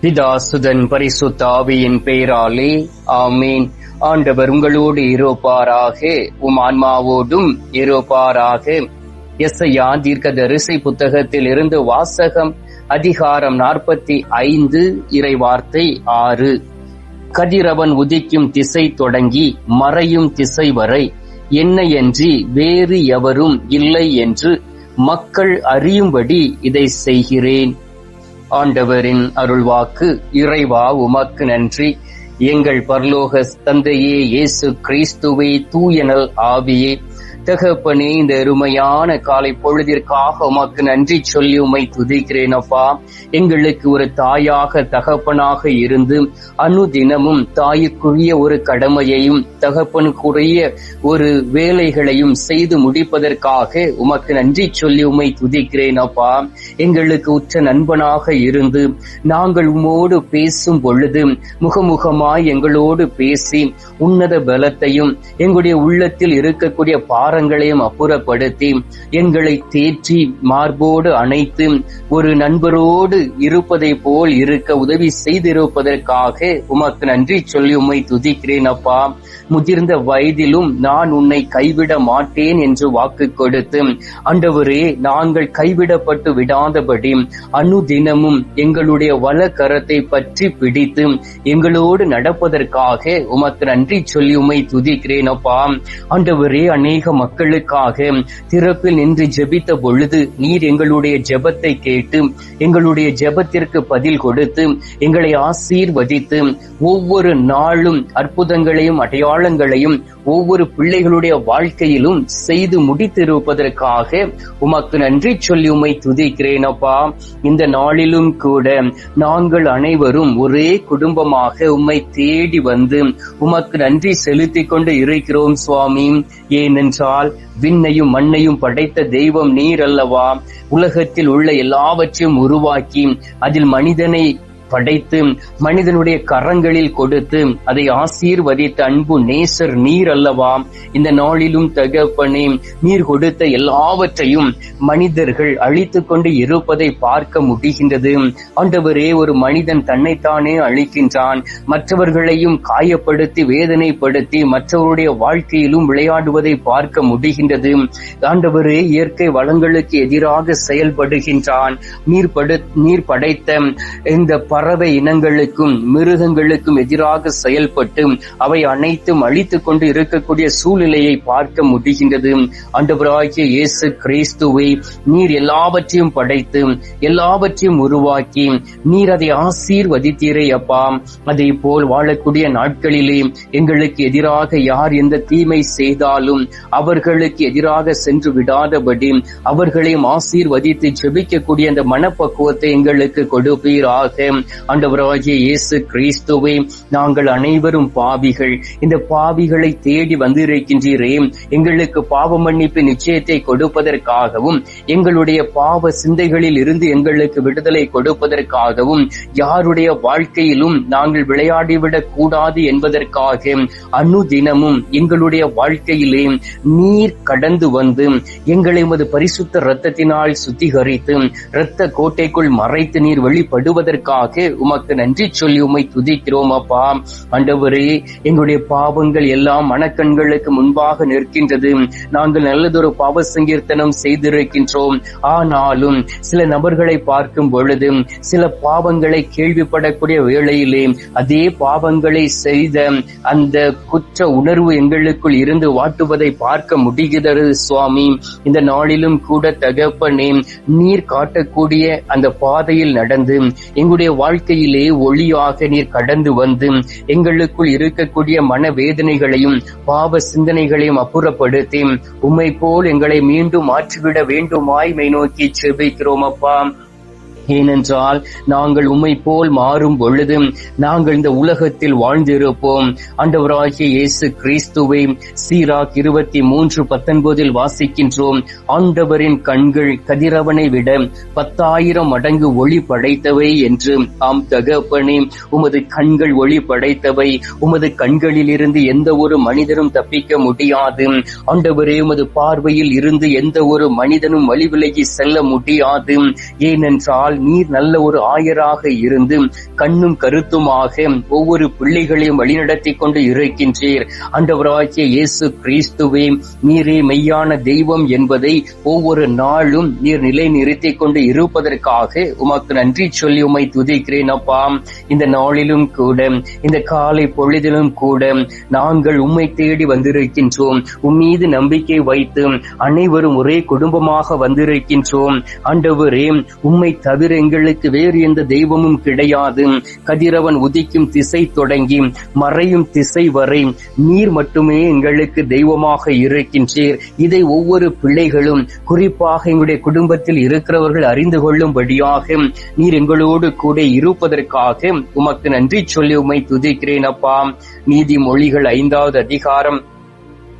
பிதாசுதன் பரிசுத்த ஆவியின் பெயராலே ஆமீன். ஆண்டவர் உங்களோடு இருப்பாராக உம் ஆன்மாவோடும் இருப்பாராக. எஸ்ஐயா தீர்க்க தரிசை புத்தகத்தில் இருந்து வாசகம் அதிகாரம் நாற்பத்தி ஐந்து இறைவார்த்தை ஆறு. கதிரவன் உதிக்கும் திசை தொடங்கி மறையும் திசை வரை. என்னையன்றி வேறு எவரும் இல்லை என்று மக்கள் அறியும்படி இதை செய்கிறேன். ஆண்டவரின் அருள்வாக்கு இறைவா உமக்கு நன்றி. எங்கள் பர்லோக தந்தையே இயேசு கிறிஸ்துவை தூயனல் ஆவியே. தகப்பனே இந்த அருமையான காலை பொழுதிற்காக உமக்கு நன்றி சொல்லி உமை துதிக்கிறேன் அப்பா. எங்களுக்கு ஒரு தாயாக தகப்பனாக இருந்து அனுதினமும் தாய்க்குரிய ஒரு கடமையையும் தகப்பனுக்குரிய ஒரு வேலைகளையும் செய்து முடிப்பதற்காக உமக்கு நன்றி சொல்லி உமை துதிக்கிறேன் அப்பா. எங்களுக்கு உற்ற நண்பனாக இருந்து நாங்கள் உமோடு பேசும் பொழுது முகமுகமாய் எங்களோடு பேசி உன்னத பலத்தையும் எங்களுடைய உள்ளத்தில் இருக்கக்கூடிய பாரங்களையும் அப்புறப்படுத்தி எங்களை தேற்றி மார்போடு அணைத்து ஒரு நண்பரோடு இருப்பதை போல் இருக்க உதவி செய்திருப்பதற்காக உமக்கு நன்றி சொல்லி உம்மை துதிக்கிறேன் அப்பா. முதிர்ந்த வயதிலும் நான் உன்னை கைவிட மாட்டேன் என்று வாக்கு கொடுத்து அண்டவரே நாங்கள் கைவிடப்பட்டு விடாதபடி அனுதினமும் எங்களுடைய வல கரத்தை பற்றி பிடித்து எங்களோடு நடப்பதற்காக உமக்கு நன்றி சொல்லி உமை துதிக்கிறேன் அப்பா. அண்டவரே அநேகம் மக்களுக்காக திறப்பில் நின்று ஜெபித்த பொழுது நீர் எங்களுடைய ஜெபத்தை கேட்டு எங்களுடைய ஜெபத்திற்கு பதில் கொடுத்து எங்களை ஆசீர்வதித்து ஒவ்வொரு நாளும் அற்புதங்களையும் அடையாளங்களையும் ஒவ்வொரு பிள்ளைகளுடைய வாழ்க்கையிலும் செய்து முடித்திருப்பதற்காக உமக்கு நன்றி சொல்லி உமை துதிக்கிறேன் அப்பா. இந்த நாளிலும் கூட நாங்கள் அனைவரும் ஒரே குடும்பமாக உம்மை தேடி வந்து உமக்கு நன்றி செலுத்திக் கொண்டு இருக்கிறோம் சுவாமி. ஏனென்றால் விண்ணையும் மண்ணையும் படைத்த தெய்வம் நீர் அல்லவா? உலகத்தில் உள்ள எல்லாவற்றையும் உருவாக்கி அதில் மனிதனை படைத்து மனிதனுடைய கரங்களில் கொடுத்து அதை ஆசீர்வதித்த அன்பு நேசர் நீர் அல்லவா? இந்த நாளிலும் தகப்பனே நீர் கொடுத்த எல்லாவற்றையும் மனிதர்கள் அழித்துக் கொண்டு இருப்பதை பார்க்க முடிகின்றது. ஆண்டவரே ஒரு மனிதன் தன்னைத்தானே அழிக்கின்றான். மற்றவர்களையும் காயப்படுத்தி வேதனைப்படுத்தி மற்றவருடைய வாழ்க்கையிலும் விளையாடுவதை பார்க்க முடிகின்றது. ஆண்டவரே இயற்கை வளங்களுக்கு எதிராக செயல்படுகின்றான். நீர் படு நீர் படைத்த இந்த பறவை இனங்களுக்கும் மிருகங்களுக்கும் எதிராக செயல்பட்டு அவை அனைத்தும் அழித்துக் கொண்டு இருக்கக்கூடிய சூழ்நிலையை பார்க்க முடிகின்றது. ஆண்டவராகிய இயேசு கிறிஸ்துவை நீர் எல்லாவற்றையும் படைத்து எல்லாவற்றையும் உருவாக்கி நீர் அதை ஆசீர்வதித்தீரே அப்பா. அதே போல் வாழக்கூடிய நாட்களிலே எங்களுக்கு எதிராக யார் எந்த தீமை செய்தாலும் அவர்களுக்கு எதிராக சென்று விடாதபடி அவர்களையும் ஆசீர்வதித்து ஜெபிக்கக்கூடிய அந்த மனப்பக்குவத்தை எங்களுக்கு கொடுப்பீராக. ஆண்டவராகிய இயேசு கிறிஸ்துவே நாங்கள் அனைவரும் பாவிகள். இந்த பாவிகளை தேடி வந்திருக்கின்றீரே எங்களுக்கு பாவ மன்னிப்பு நிச்சயத்தை கொடுப்பதற்காகவும் எங்களுடைய பாவ சிந்தைகளில் இருந்து எங்களுக்கு விடுதலை கொடுப்பதற்காகவும் யாருடைய வாழ்க்கையிலும் நாங்கள் விளையாடிவிடக் கூடாது என்பதற்காக அனுதினமும் எங்களுடைய வாழ்க்கையிலே நீர் கடந்து வந்து எங்களை உமது பரிசுத்த இரத்தத்தினால் சுத்திகரித்து இரத்த கோட்டைக்குள் மறைத்து நீர் வெளிப்படுவதற்காக உமக்கு நன்றி சொல்லி உம்மை துதிக்கிறோம் அப்பா. ஆண்டவரே எங்களுடைய பாவங்கள் எல்லாம் மனக்கண்களுக்கு முன்பாக நிற்கின்றது. நாங்கள் நல்லதொரு பாவ சங்கீர்த்தனம் செய்திருக்கின்றோம். ஆனாலும் சில நபர்களை பார்க்கும் பொழுது சில பாவங்களை கேள்விப்படக்கூடிய வேளையிலே அதே பாவங்களை செய்த அந்த குற்ற உணர்வு எங்களுக்குள் இருந்து வாட்டுவதை பார்க்க முடிகிறது சுவாமி. இந்த நாளிலும் கூட தகப்பனே நீர் காட்டக்கூடிய அந்த பாதையில் நடந்து எங்களுடைய வாழ்க்கையிலே ஒளியாக நீர் கடந்து வந்து எங்களுக்குள் இருக்கக்கூடிய மனவேதனைகளையும் பாவ சிந்தனைகளையும் அப்புறப்படுத்தி உம்மை போல் எங்களை மீண்டும் மாற்றிவிட வேண்டுமாய் மை நோக்கி செபிக்கிறோம் அப்பா. ஏனென்றால் நாங்கள் உம்மை போல் மாறும் பொழுது நாங்கள் இந்த உலகத்தில் வாழ்ந்திருப்போம். அண்டவராகிய இயேசு கிறிஸ்துவை சீராக் இருபத்தி மூன்று பத்தொன்பதில் வாசிக்கின்றோம். ஆண்டவரின் கண்கள் கதிரவனை விட பத்தாயிரம் மடங்கு ஒளி படைத்தவை என்று ஆம் தகப்பனே உமது கண்கள் ஒளி படைத்தவை. உமது கண்களில் இருந்து எந்த ஒரு மனிதனும் தப்பிக்க முடியாது. ஆண்டவரே உமது பார்வையில் இருந்து எந்த ஒரு மனிதனும் வழி விலகி செல்ல முடியாது. ஏனென்றால் ஏனென்றால் நீர் நல்ல ஒரு ஆயராக இருந்து கண்ணும் கருத்துமாக ஒவ்வொரு பிள்ளைகளையும் வழிநடத்தி கொண்டு இருக்கின்றீர். ஆண்டவராகிய இயேசு கிறிஸ்துவே நீரே மெய்யான தெய்வம் என்பதை ஒவ்வொரு நாளும் நீர் நிலை நிறுத்திக் கொண்டு இருப்பதற்காக உமக்கு நன்றி சொல்லி உமை துதிக்கிறேன் அப்பா. இந்த நாளிலும் கூட இந்த காலை பொழுதிலும் கூட நாங்கள் உம்மை தேடி வந்திருக்கின்றோம். உம்மீது நம்பிக்கை வைத்து அனைவரும் ஒரே குடும்பமாக வந்திருக்கின்றோம். ஆண்டவரே உம்மை தவிர தவிர எங்களுக்கு வேறு எந்த தெய்வமும் கிடையாது. கதிரவன் உதிக்கும் திசை தொடங்கி மறையும் திசை வரை நீர் மட்டுமே எங்களுக்கு தெய்வமாக இருக்கின்றீர். இதை ஒவ்வொரு பிள்ளைகளும் குறிப்பாக எங்களுடைய குடும்பத்தில் இருக்கிறவர்கள் அறிந்து கொள்ளும்படியாக நீர் எங்களோடு கூட இருப்பதற்காக உமக்கு நன்றி சொல்லி உமை துதிக்கிறேன் அப்பா. நீதிமொழிகள் ஐந்தாவது அதிகாரம்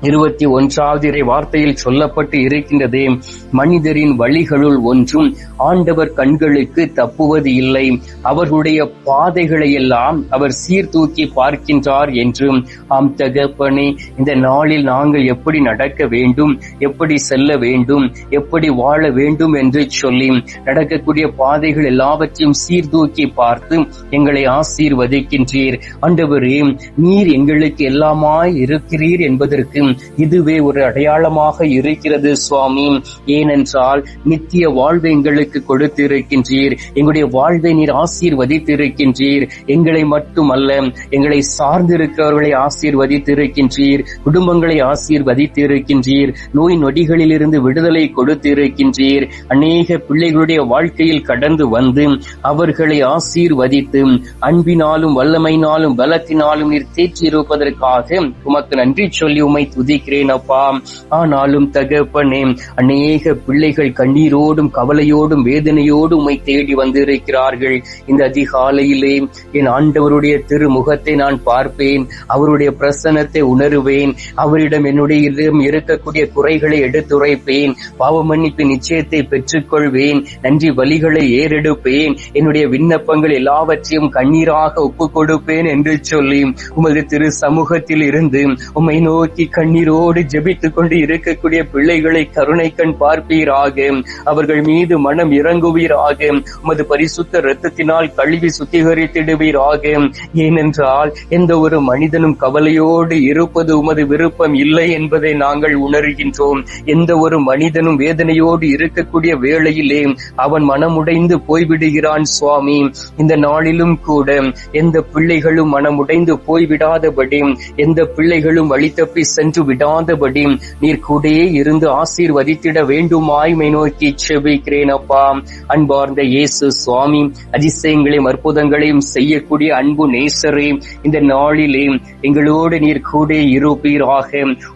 இருபத்தி ஒன்றாவது இறை வார்த்தையில் சொல்லப்பட்டு இருக்கின்றதே மனிதரின் வழிகளுள் ஒன்றும் ஆண்டவர் கண்களுக்கு தப்புவது இல்லை. அவர்களுடைய பாதைகளை எல்லாம் அவர் சீர்தூக்கி பார்க்கின்றார் என்றும் ஆம் தகப்பனே இந்த நாளில் நாங்கள் எப்படி நடக்க வேண்டும் எப்படி செல்ல வேண்டும் எப்படி வாழ வேண்டும் என்று சொல்லி நடக்கக்கூடிய பாதைகள் எல்லாவற்றையும் சீர்தூக்கி பார்த்து எங்களை ஆசீர்வதிக்கின்றீர். ஆண்டவரே நீர் எங்களுக்கு எல்லாமாய் இருக்கிறீர் என்பதற்கு இதுவே ஒரு அடையாளமாக இருக்கிறது சுவாமி. ஏனென்றால் நித்திய வாழ்வை எங்களுக்கு கொடுத்திருக்கின்றீர். எங்களுடைய வாழ்வை நீர் ஆசீர்வதித்திருக்கின்றீர். எங்களை மட்டுமல்ல எங்களை சார்ந்திருக்கிறவர்களை ஆசீர்வதித்திருக்கின்றீர். குடும்பங்களை ஆசீர்வதித்திருக்கின்றீர். நோய் நொடிகளிலிருந்து விடுதலை கொடுத்திருக்கின்றீர். அநேக பிள்ளைகளுடைய வாழ்க்கையில் கடந்து வந்து அவர்களை ஆசீர்வதித்து அன்பினாலும் வல்லமையினாலும் பலத்தினாலும் நீர் தேற்றியிருப்பதற்காக உமக்கு நன்றி சொல்லி உமை துதிக்கிறேன் அப்பா. ஆனாலும் தகப்பனே அநேக பிள்ளைகள் கண்ணீரோடும் கவலையோடும் வேதனையோடும் உம்மை தேடி வந்திருக்கிறார்கள். இந்த அதிகாலையிலே என் ஆண்டவருடைய திருமுகத்தை நான் பார்ப்பேன். அவருடைய பிரசனத்தை உணருவேன். அவரிடம் என்னுடைய இருக்கக்கூடிய குறைகளை எடுத்துரைப்பேன். பாவ மன்னிப்பு நிச்சயத்தை பெற்றுக்கொள்வேன். நன்றி வழிகளை ஏறெடுப்பேன். என்னுடைய விண்ணப்பங்கள் எல்லாவற்றையும் கண்ணீராக ஒப்புக் கொடுப்பேன் என்று சொல்லி உமது திரு சமூகத்தில் இருந்து உம்மை நோக்கி கண் கண்ணீரோடு ஜெபித்துக் கொண்டு இருக்கக்கூடிய பிள்ளைகளை கருணை கண் பார்ப்பீராக. அவர்கள் மீது மனம் இறங்குவீராக. உமது பரிசுத்த இரத்தத்தினால் கழுவி சுத்திகரித்திடுவீராக. ஏனென்றால் எந்த ஒரு மனிதனும் கவலையோடு இருப்பது உமது விருப்பம் இல்லை என்பதை நாங்கள் உணர்கின்றோம். எந்த ஒரு மனிதனும் வேதனையோடு இருக்கக்கூடிய வேளையிலே அவன் மனமுடைந்து போய்விடுகிறான் சுவாமி. இந்த நாளிலும் கூட எந்த பிள்ளைகளும் மனமுடைந்து போய்விடாதபடி எந்த பிள்ளைகளும் வழி தப்பி சென்று என்று விடாதபடி நீர் கூடயே இருந்து ஆசீர்வதித்திட வேண்டுமாய்மை நோக்கி செபிக்கிறேன் அப்பா. அன்பார்ந்த இயேசு சுவாமி அதிசயங்களையும் அற்புதங்களையும் செய்யக்கூடிய அன்பு நேசரே இந்த நாளிலே எங்களோடு நீர் கூட இருப்பீராக.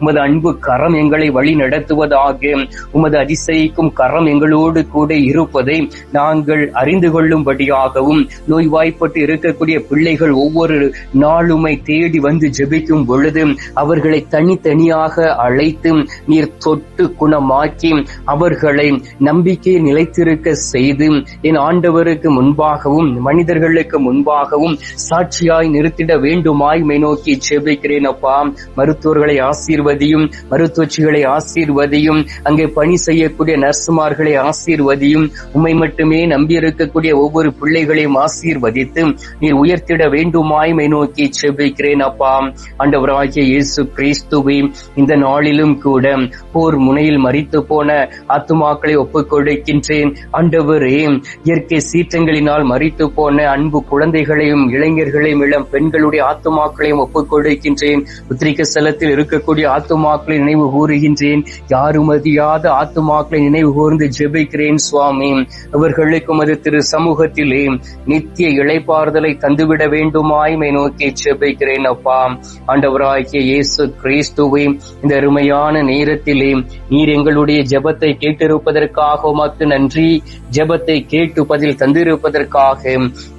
உமது அன்பு கரம் எங்களை வழி நடத்துவதாக உமது அதிசயிக்கும் கரம் எங்களோடு கூட இருப்பதை நாங்கள் அறிந்து கொள்ளும்படியாகவும் நோய்வாய்ப்பட்டு இருக்கக்கூடிய பிள்ளைகள் ஒவ்வொரு நாளுமை தேடி வந்து ஜெபிக்கும் பொழுது அவர்களை தனித்த தனியாக அழைத்து நீர் தொட்டு குணமாக்கி அவர்களை நம்பிக்கை நிலைத்திருக்க செய்து என் ஆண்டவருக்கு முன்பாகவும் மனிதர்களுக்கு முன்பாகவும் சாட்சியாய் நிறுத்திட வேண்டுமாய் மை நோக்கி செபிக்கிறேன் அப்பா. மருத்துவர்களை ஆசீர்வதியும் மருத்துவச்சிகளை ஆசீர்வதியும் அங்கே பணி செய்யக்கூடிய நர்சுமார்களை ஆசீர்வதியும் உண்மை மட்டுமே நம்பியிருக்கக்கூடிய ஒவ்வொரு பிள்ளைகளையும் ஆசீர்வதித்து நீர் உயர்த்திட வேண்டுமாய் மை நோக்கி செபிக்கிறேன் அப்பா. ஆண்டவராகிய இயேசு கிறிஸ்துவே இந்த நாளிலும் கூட போர் முனையில் மறித்து போன ஆத்துமாக்களை ஒப்புக் கொடுக்கின்றேன். ஆண்டவரே இயற்கை சீற்றங்களினால் மறித்து போன அன்பு குழந்தைகளையும் இளைஞர்களையும் இளம் பெண்களுடைய ஆத்துமாக்களையும் ஒப்புக் கொடுக்கின்றேன். உத்திரிக்க ஸ்தலத்தில் இருக்கக்கூடிய ஆத்துமாக்களை நினைவு கூறுகின்றேன். யாரும் அறியாத ஆத்துமாக்களை நினைவு கூர்ந்து ஜெபிக்கிறேன் சுவாமி. அவர்களுக்கும் அது திரு சமூகத்திலே நித்திய இழைப்பாறுதலை தந்துவிட வேண்டுமாய்மை நோக்கி ஜெபிக்கிறேன் அப்பா. ஆண்டவராகிய இயேசு கிறிஸ்துவை இந்த அருமையான நேரத்திலே நீர் எங்களுடைய ஜெபத்தை கேட்டிருப்பதற்காக உமக்கு நன்றி. ஜெபத்தை கேட்டு பதில் தந்திருப்பதற்காக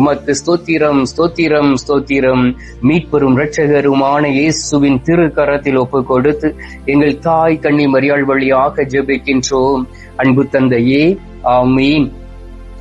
உமக்கு ஸ்தோத்திரம் ஸ்தோத்திரம் ஸ்தோத்திரம். மீட்பெரும் இரட்சகருமான இயேசுவின் திருக்கரத்தில் ஒப்பு கொடுத்து எங்கள் தாய் கண்ணி மரியாள் வழியாக ஜெபிக்கின்றோம். அன்பு தந்தையே ஆமீன்.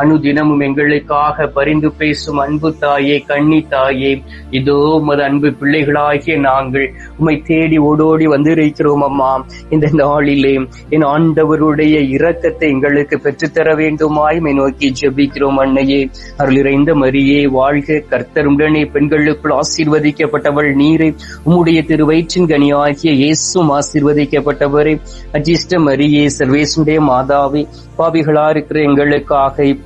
அனுதினமும் எங்களுக்காக பரிந்து பேசும் அன்பு தாயே கண்ணி தாயே. இதோ உமது அன்பு பிள்ளைகளாகிய நாங்கள் உம்மை தேடி ஓடோடி வந்திருக்கிறோம் அம்மா. இந்த நாளிலே என் ஆண்டவருடைய இரக்கத்தை எங்களுக்கு பெற்றுத்தர வேண்டுமாய் நோக்கி ஜெபிக்கிறோம் அன்னையே. அருளிறைந்த மரியே வாழ்க கர்த்தருடனே பெண்களுக்குள் ஆசீர்வதிக்கப்பட்டவள் நீரே. உம்முடைய திரு வயிற்றின் கனியாகிய இயேசும் ஆசீர்வதிக்கப்பட்டவரே. அஜிஷ்ட மரியே சர்வேசுடைய மாதாவே. பாவிகளா இருக்கிற எங்களுக்காக